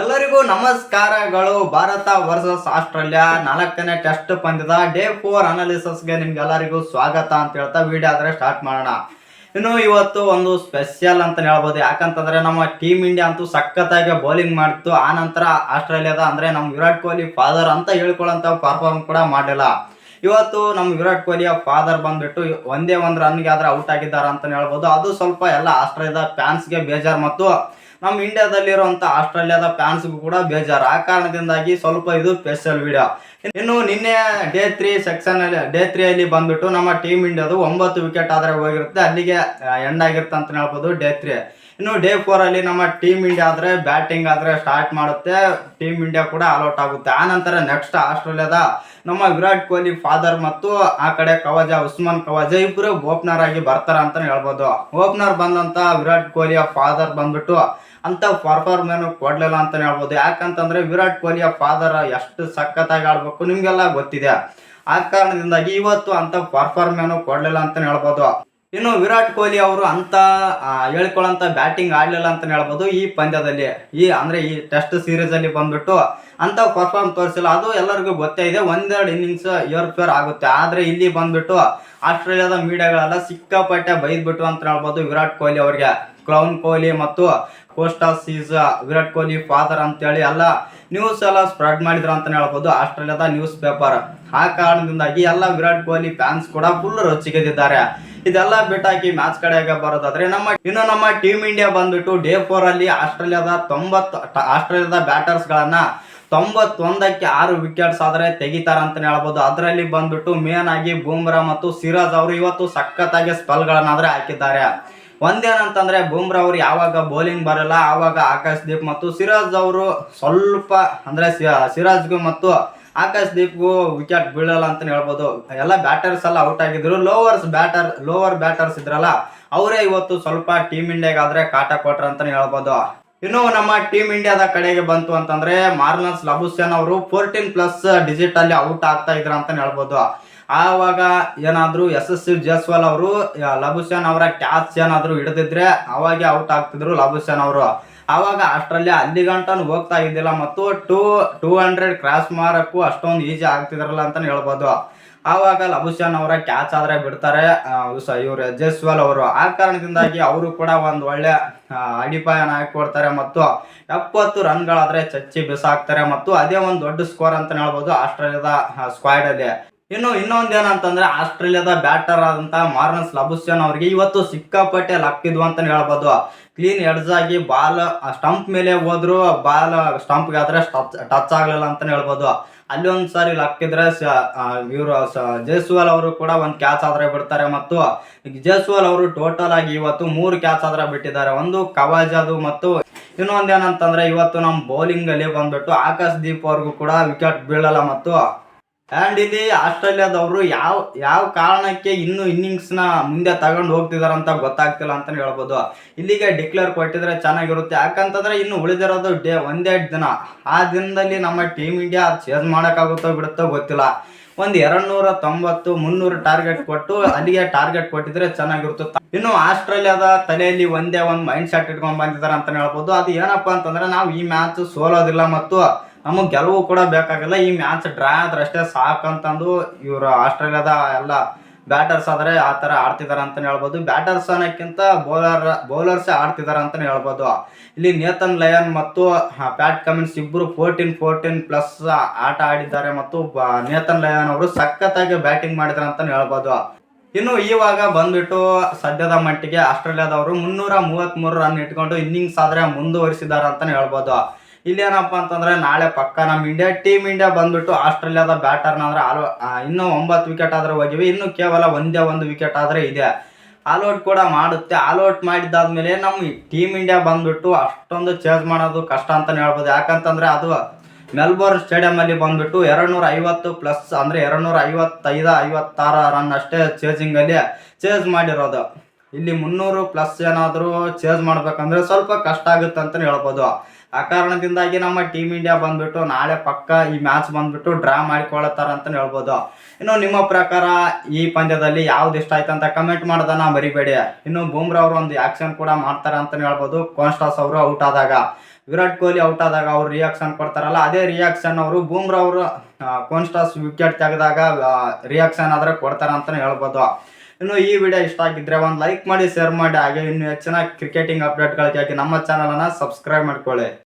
ಎಲ್ಲರಿಗೂ ನಮಸ್ಕಾರಗಳು. Bharat versus Australia ನಾಲ್ಕನೇ ಟೆಸ್ಟ್ ಪಂದ್ಯದ ಡೇ ಫೋರ್ ಅನಾಲಿಸಿಸ್ಗೆ ನಿಮ್ಗೆಲ್ಲರಿಗೂ ಸ್ವಾಗತ ಅಂತ ಹೇಳ್ತಾ ವಿಡಿಯೋ ಆದರೆ ಸ್ಟಾರ್ಟ್ ಮಾಡೋಣ. ಇನ್ನು ಇವತ್ತು ಒಂದು ಸ್ಪೆಷಲ್ ಅಂತ ಹೇಳ್ಬೋದು. ಯಾಕಂತಂದ್ರೆ ನಮ್ಮ ಟೀಮ್ ಇಂಡಿಯಾ ಅಂತೂ ಸಖತ್ತಾಗಿ ಬೌಲಿಂಗ್ ಮಾಡಿತ್ತು ಆ ನಂತರ ಆಸ್ಟ್ರೇಲಿಯಾದ ಅಂದರೆ ನಮ್ಮ ವಿರಾಟ್ ಕೊಹ್ಲಿ ಫಾದರ್ ಅಂತ ಹೇಳ್ಕೊಳ್ಳೋಂಥ ಪರ್ಫಾರ್ಮ್ ಕೂಡ ಮಾಡಿಲ್ಲ. ಇವತ್ತು ನಮ್ಮ ವಿರಾಟ್ ಕೊಹ್ಲಿಯ ಫಾದರ್ ಬಂದ್ಬಿಟ್ಟು ಒಂದೇ ಒಂದು ರನ್ಗೆ ಆದ್ರೆ ಔಟ್ ಆಗಿದ್ದಾರೆ ಅಂತ ಹೇಳ್ಬೋದು. ಅದು ಸ್ವಲ್ಪ ಎಲ್ಲ ಆಸ್ಟ್ರೇಲಿಯಾದ ಫ್ಯಾನ್ಸ್ಗೆ ಬೇಜಾರು ಮತ್ತು ನಮ್ಮ ಇಂಡಿಯಾದಲ್ಲಿರುವಂಥ ಆಸ್ಟ್ರೇಲಿಯಾದ ಫ್ಯಾನ್ಸ್ಗೂ ಕೂಡ ಬೇಜಾರು. ಆ ಕಾರಣದಿಂದಾಗಿ ಸ್ವಲ್ಪ ಇದು ಸ್ಪೆಷಲ್ ವಿಡಿಯೋ ಇನ್ನು ನಿನ್ನೆ ಡೇ ತ್ರೀ ಸೆಕ್ಷನ್ ಅಲ್ಲಿ ಡೇ ತ್ರೀ ಅಲ್ಲಿ ಬಂದ್ಬಿಟ್ಟು ನಮ್ಮ ಟೀಮ್ ಇಂಡಿಯಾದು ಒಂಬತ್ತು ವಿಕೆಟ್ ಆದ್ರೆ ಹೋಗಿರುತ್ತೆ. ಅಲ್ಲಿಗೆ ಎಂಡ್ ಆಗಿರುತ್ತೆ ಅಂತ ಹೇಳ್ಬೋದು ಡೇ ತ್ರೀ ಇನ್ನು ಡೇ ಫೋರ್ ಅಲ್ಲಿ ನಮ್ಮ ಟೀಮ್ ಇಂಡಿಯಾ ಆದ್ರೆ ಬ್ಯಾಟಿಂಗ್ ಆದ್ರೆ ಸ್ಟಾರ್ಟ್ ಮಾಡುತ್ತೆ. ಟೀಮ್ ಇಂಡಿಯಾ ಕೂಡ ಆಲ್ಔಟ್ ಆಗುತ್ತೆ. ಆ ನಂತರ ನೆಕ್ಸ್ಟ್ ಆಸ್ಟ್ರೇಲಿಯಾದ ನಮ್ಮ ವಿರಾಟ್ ಕೊಹ್ಲಿ ಫಾದರ್ ಮತ್ತು ಆ ಕಡೆ ಕವಜ, ಉಸ್ಮಾನ್ ಕವಾಜ ಇಬ್ಬರು ಓಪನರ್ ಆಗಿ ಬರ್ತಾರ ಅಂತಾನೆ ಹೇಳ್ಬೋದು. ಓಪನರ್ ಬಂದಂತ ವಿರಾಟ್ ಕೊಹ್ಲಿಯ ಫಾದರ್ ಬಂದ್ಬಿಟ್ಟು ಅಂತ ಪರ್ಫಾರ್ಮೆನ್ ಕೊಡ್ಲಿಲ್ಲ ಅಂತಾನೆ ಹೇಳ್ಬೋದು. ಯಾಕಂತಂದ್ರೆ ವಿರಾಟ್ ಕೊಹ್ಲಿಯ ಫಾದರ್ ಎಷ್ಟು ಸಖತ್ತಾಗಿ ಆಡ್ಬೇಕು ನಿಮ್ಗೆಲ್ಲ ಗೊತ್ತಿದೆ. ಆ ಕಾರಣದಿಂದಾಗಿ ಇವತ್ತು ಅಂತ ಪರ್ಫಾರ್ಮೆನ್ ಕೊಡ್ಲಿಲ್ಲ ಅಂತಾನೆ ಹೇಳ್ಬೋದು. ಇನ್ನು ವಿರಾಟ್ ಕೊಹ್ಲಿ ಅವರು ಅಂತ ಹೇಳ್ಕೊಳ್ಳೋಂಥ ಬ್ಯಾಟಿಂಗ್ ಆಡ್ಲಿಲ್ಲ ಅಂತ ಹೇಳ್ಬೋದು ಈ ಪಂದ್ಯದಲ್ಲಿ. ಈ, ಅಂದ್ರೆ ಈ ಟೆಸ್ಟ್ ಸೀರೀಸ್ ಅಲ್ಲಿ ಬಂದ್ಬಿಟ್ಟು ಅಂತ ಪರ್ಫಾರ್ಮ್ ತೋರಿಸಿಲ್ಲ. ಅದು ಎಲ್ಲರಿಗೂ ಗೊತ್ತೇ ಇದೆ. ಒಂದೆರಡು ಇನ್ನಿಂಗ್ಸ್ ಏರ್ ಫೇರ್ ಆಗುತ್ತೆ. ಆದ್ರೆ ಇಲ್ಲಿ ಬಂದ್ಬಿಟ್ಟು ಆಸ್ಟ್ರೇಲಿಯಾದ ಮೀಡಿಯಾಗಳೆಲ್ಲ ಸಿಕ್ಕಾಪಟ್ಟೆ ಬೈದ್ಬಿಟ್ಟು ಅಂತ ಹೇಳ್ಬೋದು ವಿರಾಟ್ ಕೊಹ್ಲಿ ಅವರಿಗೆ. ಕ್ಲೌನ್ ಕೊಹ್ಲಿ ಮತ್ತು Konstas is Virat Kohli father ಅಂತೇಳಿ ಎಲ್ಲ ನ್ಯೂಸ್ ಎಲ್ಲ ಸ್ಪ್ರೆಡ್ ಮಾಡಿದ್ರು ಅಂತಲೇ ಹೇಳ್ಬೋದು. ಆಸ್ಟ್ರೇಲಿಯಾದ ನ್ಯೂಸ್ ಪೇಪರ್ ಆ ಕಾರಣದಿಂದಾಗಿ ಎಲ್ಲ ವಿರಾಟ್ ಕೊಹ್ಲಿ ಫ್ಯಾನ್ಸ್ ಕೂಡ ಫುಲ್ ರೊಚ್ಚಿಗೆದಿದ್ದಾರೆ ಇದೆಲ್ಲ ಬಿಟ್ಟಾಕಿ ಮ್ಯಾಚ್ ಕಡೆಗೆ ಬರೋದಾದ್ರೆ ನಮ್ಮ, ಇನ್ನು ನಮ್ಮ ಟೀಮ್ ಇಂಡಿಯಾ ಬಂದ್ಬಿಟ್ಟು ಡೇ ಫೋರ್ ಅಲ್ಲಿ ಆಸ್ಟ್ರೇಲಿಯಾದ ತೊಂಬತ್ತು, ಆಸ್ಟ್ರೇಲಿಯಾದ ಬ್ಯಾಟರ್ಸ್ ಗಳನ್ನ ತೊಂಬತ್ತೊಂದಕ್ಕೆ ಆರು ವಿಕೆಟ್ಸ್ ಆದರೆ ತೆಗಿತಾರ ಅಂತಲೇ ಹೇಳ್ಬೋದು. ಅದರಲ್ಲಿ ಬಂದ್ಬಿಟ್ಟು ಮೇನ್ ಆಗಿ ಬೂಮ್ರಾ ಮತ್ತು ಸಿರಾಜ್ ಅವರು ಇವತ್ತು ಸಖತ್ತಾಗಿ ಸ್ಪೆಲ್ಗಳನ್ನಾದರೆ ಹಾಕಿದ್ದಾರೆ. ಒಂದೇನಂತಂದ್ರೆ ಬೂಮ್ರಾ ಅವ್ರು ಯಾವಾಗ ಬೌಲಿಂಗ್ ಬರಲ್ಲ, ಆವಾಗ ಆಕಾಶ್ ದೀಪ್ ಮತ್ತು ಸಿರಾಜ್ ಅವರು ಸ್ವಲ್ಪ ಅಂದ್ರೆ ಸಿರಾಜ್ಗೂ ಮತ್ತು ಆಕಾಶ್ ದೀಪ್ಗೂ ವಿಕೆಟ್ ಬೀಳಲ್ಲ ಅಂತ ಹೇಳ್ಬೋದು. ಎಲ್ಲ ಬ್ಯಾಟರ್ಸ್ ಎಲ್ಲ ಔಟ್ ಆಗಿದ್ರು. ಲೋವರ್ಸ್ ಬ್ಯಾಟರ್ ಲೋವರ್ ಬ್ಯಾಟರ್ಸ್ ಇದ್ರಲ್ಲ, ಅವರೇ ಇವತ್ತು ಸ್ವಲ್ಪ ಟೀಮ್ ಇಂಡಿಯಾಗಾದ್ರೆ ಕಾಟ ಕೊಟ್ರ ಅಂತ ಹೇಳ್ಬೋದು. ಇನ್ನು ನಮ್ಮ ಟೀಮ್ ಇಂಡಿಯಾದ ಕಡೆಗೆ ಬಂತು ಅಂತಂದ್ರೆ ಮಾರ್ಲನ್ಸ್ ಲಬುಸೇನ್ ಅವರು ಫೋರ್ಟೀನ್ ಪ್ಲಸ್ ಡಿಜಿಟ್ ಅಲ್ಲಿ ಔಟ್ ಆಗ್ತಾ ಇದ್ರ ಅಂತ ಹೇಳ್ಬೋದು. ಆವಾಗ ಏನಾದರೂ ಎಸ್ ಎಸ್ ಸಿ ಜಸ್ವಾಲ್ ಅವರು ಲಭುಸೇನ್ ಅವರ ಕ್ಯಾಚ್ ಏನಾದರೂ ಹಿಡಿದಿದ್ರೆ ಅವಾಗೆ ಔಟ್ ಆಗ್ತಿದ್ರು ಲಭುಸೇನ್ ಅವರು. ಆವಾಗ ಆಸ್ಟ್ರೇಲಿಯಾ ಅಲ್ಲಿ ಗಂಟನು ಹೋಗ್ತಾ ಇದ್ದಿಲ್ಲ ಮತ್ತು ಟೂ ಟೂ ಹಂಡ್ರೆಡ್ ಕ್ರಾಸ್ ಮಾರಕ್ಕೂ ಅಷ್ಟೊಂದು ಈಜಿ ಆಗ್ತಿದ್ರಲ್ಲ ಅಂತಲೇ ಹೇಳ್ಬೋದು. ಆವಾಗ ಲಬುಶಾನ್ ಅವರ ಕ್ಯಾಚ್ ಆದ್ರೆ ಬಿಡ್ತಾರೆ ಇವರು ಜಸ್ವಾಲ್ ಅವರು. ಆ ಕಾರಣದಿಂದಾಗಿ ಅವರು ಕೂಡ ಒಂದು ಒಳ್ಳೆ ಅಡಿಪಾಯನ ಹಾಕೊಡ್ತಾರೆ ಮತ್ತು ಎಪ್ಪತ್ತು ರನ್ಗಳಾದರೆ ಚಚ್ಚಿ ಬಿಸಾಕ್ತಾರೆ ಮತ್ತು ಅದೇ ಒಂದು ದೊಡ್ಡ ಸ್ಕೋರ್ ಅಂತ ಹೇಳ್ಬೋದು ಆಸ್ಟ್ರೇಲಿಯಾದ ಸ್ಕ್ವಾಡ್ ಅಲ್ಲಿ. ಇನ್ನು ಇನ್ನೊಂದ್ ಏನಂತಂದ್ರೆ ಆಸ್ಟ್ರೇಲಿಯಾದ ಬ್ಯಾಟರ್ ಆದಂತ ಮಾರ್ನಸ್ ಲಬುಸ್ಯನ್ ಅವರಿಗೆ ಇವತ್ತು ಸಿಕ್ಕಾಪಟ್ಟೆ ಲಕ್ಕಿದ್ವು ಅಂತಾನೆ ಹೇಳ್ಬೋದು. ಕ್ಲೀನ್ ಎಡ್ಜ್ ಆಗಿ ಬಾಲ್ ಸ್ಟಂಪ್ ಮೇಲೆ ಹೋದ್ರು ಬಾಲ್ ಸ್ಟಂಪ್ ಆದ್ರೆ ಟಚ್ ಆಗ್ಲಿಲ್ಲ ಅಂತಾನೆ ಹೇಳ್ಬೋದು. ಅಲ್ಲಿ ಒಂದ್ ಸಾರಿ ಲಕ್ಕಿದ್ರೆ ಇವರು ಜೈಸ್ವಾಲ್ ಅವರು ಕೂಡ ಒಂದ್ ಕ್ಯಾಚ್ ಆದ್ರೆ ಬಿಡ್ತಾರೆ ಮತ್ತು ಜೈಸ್ವಾಲ್ ಅವರು ಟೋಟಲ್ ಆಗಿ ಇವತ್ತು ಮೂರು ಕ್ಯಾಚ್ ಆದ್ರೆ ಬಿಟ್ಟಿದ್ದಾರೆ. ಒಂದು ಕವಾಜದು ಮತ್ತು ಇನ್ನೊಂದ್ ಏನಂತಂದ್ರೆ ಇವತ್ತು ನಮ್ಮ ಬೌಲಿಂಗ್ ಅಲ್ಲಿ ಬಂದ್ಬಿಟ್ಟು ಆಕಾಶ್ ದೀಪ್ ಅವ್ರಿಗೂ ಕೂಡ ವಿಕೆಟ್ ಬೀಳಲ್ಲ ಮತ್ತು ಅಂಡ್ ಇಲ್ಲಿ ಆಸ್ಟ್ರೇಲಿಯಾದವರು ಯಾವ ಯಾವ ಕಾರಣಕ್ಕೆ ಇನ್ನು ಇನ್ನಿಂಗ್ಸ್ನ ಮುಂದೆ ತಗೊಂಡು ಹೋಗ್ತಿದಾರ ಅಂತ ಗೊತ್ತಾಗ್ತಿಲ್ಲ ಅಂತಲೇ ಹೇಳ್ಬೋದು. ಇಲ್ಲಿಗೆ ಡಿಕ್ಲೇರ್ ಕೊಟ್ಟಿದ್ರೆ ಚೆನ್ನಾಗಿರುತ್ತೆ. ಯಾಕಂತಂದ್ರೆ ಇನ್ನು ಉಳಿದಿರೋದು ಡೇ ಒಂದೇ ದಿನ. ಆ ದಿನದಲ್ಲಿ ನಮ್ಮ ಟೀಮ್ ಇಂಡಿಯಾ ಚೇಂಜ್ ಮಾಡೋಕ್ಕಾಗುತ್ತೋ ಬಿಡುತ್ತೋ ಗೊತ್ತಿಲ್ಲ. ಒಂದು ಎರಡುನೂರ ತೊಂಬತ್ತು ಮುನ್ನೂರು ಟಾರ್ಗೆಟ್ ಕೊಟ್ಟು ಅಲ್ಲಿಗೆ ಟಾರ್ಗೆಟ್ ಕೊಟ್ಟಿದ್ರೆ ಚೆನ್ನಾಗಿರುತ್ತೆ. ಇನ್ನು ಆಸ್ಟ್ರೇಲಿಯಾದ ತಲೆಯಲ್ಲಿ ಒಂದೇ ಒಂದು ಮೈಂಡ್ ಸೆಟ್ ಇಟ್ಕೊಂಡ್ ಬಂದಿದ್ದಾರೆ ಅಂತಾನೆ ಹೇಳ್ಬೋದು. ಅದು ಏನಪ್ಪಾ ಅಂತಂದ್ರೆ ನಾವು ಈ ಮ್ಯಾಚ್ ಸೋಲೋದಿಲ್ಲ ಮತ್ತು ನಮಗೆ ಗೆಲುವು ಕೂಡ ಬೇಕಾಗಿಲ್ಲ. ಈ ಮ್ಯಾಚ್ ಡ್ರಾ ಆದ್ರೆ ಅಷ್ಟೇ ಸಾಕಂತಂದು ಇವರು ಆಸ್ಟ್ರೇಲಿಯಾದ ಎಲ್ಲ ಬ್ಯಾಟರ್ಸ್ ಆದ್ರೆ ಆ ತರ ಆಡ್ತಿದಾರೆ ಅಂತಾನೆ ಹೇಳ್ಬೋದು. ಬ್ಯಾಟರ್ಸ್ ಅನ್ನೋಕ್ಕಿಂತ ಬೌಲರ್ ಬೌಲರ್ಸ್ ಆಡ್ತಿದಾರೆ ಅಂತಾನೆ ಹೇಳ್ಬೋದು. ಇಲ್ಲಿ ನೇತನ್ ಲಯನ್ ಮತ್ತು ಪ್ಯಾಟ್ ಕಮಿನ್ಸ್ ಇಬ್ಬರು ಫೋರ್ಟೀನ್ ಫೋರ್ಟೀನ್ ಪ್ಲಸ್ ಆಟ ಆಡಿದ್ದಾರೆ ಮತ್ತು ನೇತನ್ ಲಯನ್ ಅವರು ಸಖತ್ತಾಗಿ ಬ್ಯಾಟಿಂಗ್ ಮಾಡಿದಾರೆ ಅಂತಾನೆ ಹೇಳ್ಬೋದು. ಇನ್ನು ಇವಾಗ ಬಂದ್ಬಿಟ್ಟು ಸದ್ಯದ ಮಟ್ಟಿಗೆ ಆಸ್ಟ್ರೇಲಿಯಾದವರು ಮುನ್ನೂರ ಮೂವತ್ತ್ ಮೂರು ರನ್ ಇಟ್ಕೊಂಡು ಇನ್ನಿಂಗ್ಸ್ ಆದ್ರೆ ಮುಂದುವರಿಸಿದ್ದಾರೆ ಅಂತಾನೆ ಹೇಳ್ಬೋದು. ಇಲ್ಲಿ ಏನಪ್ಪ ಅಂತಂದ್ರೆ ನಾಳೆ ಪಕ್ಕ ನಮ್ಮ ಇಂಡಿಯಾ ಟೀಮ್ ಇಂಡಿಯಾ ಬಂದ್ಬಿಟ್ಟು ಆಸ್ಟ್ರೇಲಿಯಾದ ಬ್ಯಾಟರ್ನ ಅಂದ್ರೆ ಆಲ್ ಇನ್ನೂ ಒಂಬತ್ತು ವಿಕೆಟ್ ಆದ್ರೆ ಹೋಗಿವೆ. ಇನ್ನು ಕೇವಲ ಒಂದೇ ಒಂದು ವಿಕೆಟ್ ಆದ್ರೆ ಇದೆ. ಆಲ್ಔಟ್ ಕೂಡ ಮಾಡುತ್ತೆ. ಆಲ್ಔಟ್ ಮಾಡಿದ್ದಾದ್ಮೇಲೆ ನಮ್ಮ ಟೀಮ್ ಇಂಡಿಯಾ ಬಂದ್ಬಿಟ್ಟು ಅಷ್ಟೊಂದು ಚೇಂಜ್ ಮಾಡೋದು ಕಷ್ಟ ಅಂತ ಹೇಳ್ಬೋದು. ಯಾಕಂತಂದ್ರೆ ಅದು ಮೆಲ್ಬೋರ್ನ್ ಸ್ಟೇಡಿಯಂ ಅಲ್ಲಿ ಬಂದ್ಬಿಟ್ಟು ಎರಡ್ ನೂರ ಐವತ್ತು ಪ್ಲಸ್ ಅಂದ್ರೆ ಎರಡ್ ನೂರ ಐವತ್ತೈದು ಐವತ್ತಾರ ರನ್ ಅಷ್ಟೇ ಚೇಜಿಂಗ್ ಅಲ್ಲಿ ಚೇಂಜ್ ಮಾಡಿರೋದು. ಇಲ್ಲಿ ಮುನ್ನೂರು ಪ್ಲಸ್ ಏನಾದರೂ ಚೇಂಜ್ ಮಾಡ್ಬೇಕಂದ್ರೆ ಸ್ವಲ್ಪ ಕಷ್ಟ ಆಗುತ್ತೆ ಅಂತಾನೆ ಹೇಳ್ಬೋದು. ಆ ಕಾರಣದಿಂದಾಗಿ ನಮ್ಮ ಟೀಮ್ ಇಂಡಿಯಾ ಬಂದ್ಬಿಟ್ಟು ನಾಳೆ ಪಕ್ಕ ಈ ಮ್ಯಾಚ್ ಬಂದ್ಬಿಟ್ಟು ಡ್ರಾ ಮಾಡಿಕೊಳ್ಳತ್ತಾರ ಅಂತ ಹೇಳ್ಬೋದು. ಇನ್ನು ನಿಮ್ಮ ಪ್ರಕಾರ ಈ ಪಂದ್ಯದಲ್ಲಿ ಯಾವ್ದು ಇಷ್ಟ ಆಯ್ತು ಅಂತ ಕಮೆಂಟ್ ಮಾಡೋದನ್ನ ಮರಿಬೇಡಿ. ಇನ್ನು ಬೂಮ್ರಾ ಅವರು ಒಂದು ಆಕ್ಷನ್ ಕೂಡ ಮಾಡ್ತಾರ ಅಂತ ಹೇಳ್ಬೋದು. ಕಾನ್ಸ್ಟಾಸ್ ಅವರು ಔಟ್ ಆದಾಗ, ವಿರಾಟ್ ಕೊಹ್ಲಿ ಔಟ್ ಆದಾಗ ಅವ್ರು ರಿಯಾಕ್ಷನ್ ಕೊಡ್ತಾರಲ್ಲ, ಅದೇ ರಿಯಾಕ್ಷನ್ ಅವರು ಬೂಮ್ರಾ ಅವರು ಕಾನ್ಸ್ಟಾಸ್ ವಿಕೆಟ್ ತೆಗೆದಾಗ ರಿಯಾಕ್ಷನ್ ಆದ್ರೆ ಕೊಡ್ತಾರ ಅಂತ ಹೇಳ್ಬೋದು. ಇನ್ನು ಈ ವಿಡಿಯೋ ಇಷ್ಟ ಆಗಿದ್ರೆ ಒಂದು ಲೈಕ್ ಮಾಡಿ ಶೇರ್ ಮಾಡಿ, ಹಾಗೆ ಇನ್ನು ಹೆಚ್ಚಿನ ಕ್ರಿಕೆಟಿಂಗ್ ಅಪ್ಡೇಟ್ಗಳಿಗಾಗಿ ನಮ್ಮ ಚಾನಲನ್ನು ಸಬ್ಸ್ಕ್ರೈಬ್ ಮಾಡ್ಕೊಳ್ಳಿ.